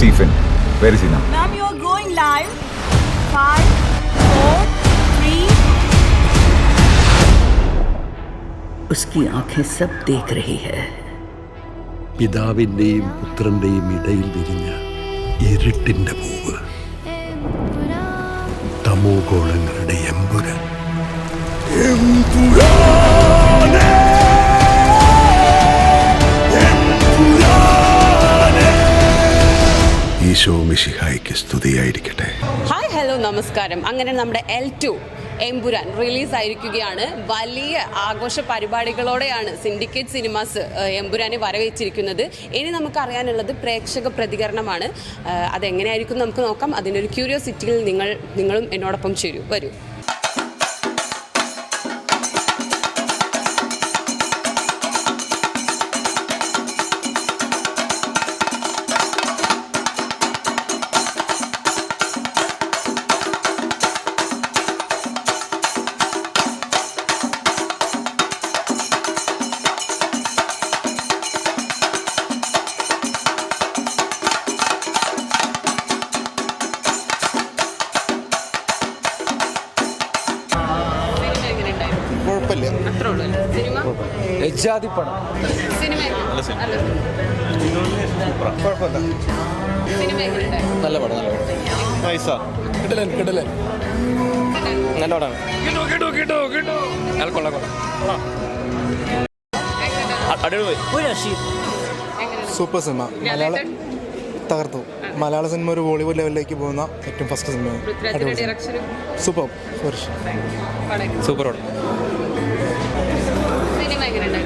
Stephen very Seena Ma'am, you are going live. Five, four, three. उसकी आंखें सब देख रही है പിതാവിൻ്റെയും പുത്രൻ്റെയും ഇടയിൽ വിരിഞ്ഞ ഇരുട്ടിൻ്റെ പൂവ് തമോ ഗോളങ്ങളുടെ എമ്പുരൻ ഈശോ മിശിഹായ്ക്ക് സ്തുതിയായിരിക്കട്ടെ. ഹായ് ഹലോ നമസ്കാരം. അങ്ങനെ നമ്മുടെ എൽ ടു എംപുരാൻ റിലീസ് ആയിരിക്കുകയാണ്. വലിയ ആഘോഷ പരിപാടികളോടെയാണ് സിൻഡിക്കേറ്റ് സിനിമാസ് എംപുരാനെ വരവേച്ചിരിക്കുന്നത് ഇനി നമുക്കറിയാനുള്ളത് പ്രേക്ഷക പ്രതികരണമാണ്. അതെങ്ങനെയായിരിക്കും നമുക്ക് നോക്കാം. അതിനൊരു ക്യൂരിയോസിറ്റിയിൽ നിങ്ങൾ നിങ്ങളും എന്നോടൊപ്പം ചേരൂ. വരൂ. കുഴപ്പമില്ല. അത്രേ ഉള്ളൂ അല്ലേ? സിനിമ? സിനിമ എങ്ങനെ- നല്ല സിനിമ. കുഴപ്പമില്ല. സിനിമ എങ്ങനെയുണ്ടായിരുന്നു നല്ല പടം നല്ല പടം. നൈസാ. കിടലൻ കിടലൻ. നല്ല പടമാണ് നല്ല കൊള്ളാം കൊള്ളാം അടിപൊളി സൂപ്പർ സിനിമ. മലയാള തകർത്തു. മലയാള സിനിമ ഒരു ബോളിവുഡ് ലെവലിലേക്ക് പോകുന്ന ഏറ്റവും ഫസ്റ്റ് സിനിമയാണ്. സൂപ്പർ. സൂപ്പർ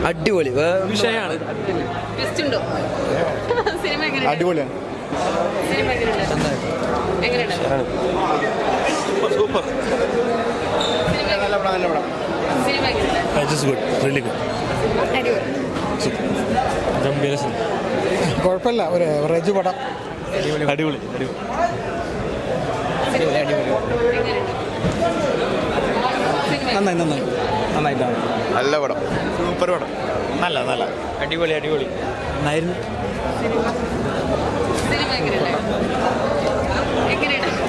അടിപൊളി. വിഷയമാണ് അടിപൊളിയാണ്. സൂപ്പർ. കുഴപ്പമില്ല. ഒരു എവറേജ് പടം. അടിപൊളി. നന്നായി നന്നായി. നന്നായിട്ടാണ്. നല്ല പടം. സൂപ്പർ പടം. നല്ല നല്ല. അടിപൊളി അടിപൊളി. സിനിമ എങ്ങനെയുണ്ടായിരുന്നു എങ്ങനെയുണ്ടായിരുന്നു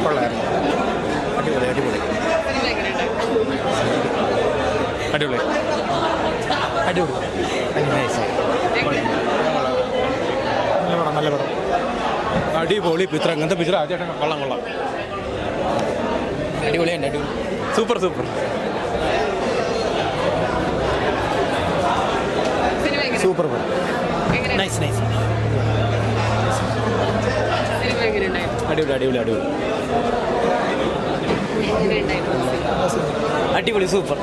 അടിപൊളി അടിപൊളി. അടിപൊളി. നല്ല പടം നല്ല പടം. അടിപൊളി പിക്ചർ അങ്ങനത്തെ പിക്ചർ ആദ്യമായിട്ട് കൊള്ളാം കൊള്ളാം. അടിപൊളിയുണ്ട് അടിപൊളി. സൂപ്പർ സൂപ്പർ സിനിമ എങ്ങനെ- സൂപ്പർ പടം എങ്ങനെ- നൈസ് നൈസ് അടിപൊളി അടിപൊളി അടിപൊളി. അടിപൊളി സൂപ്പർ.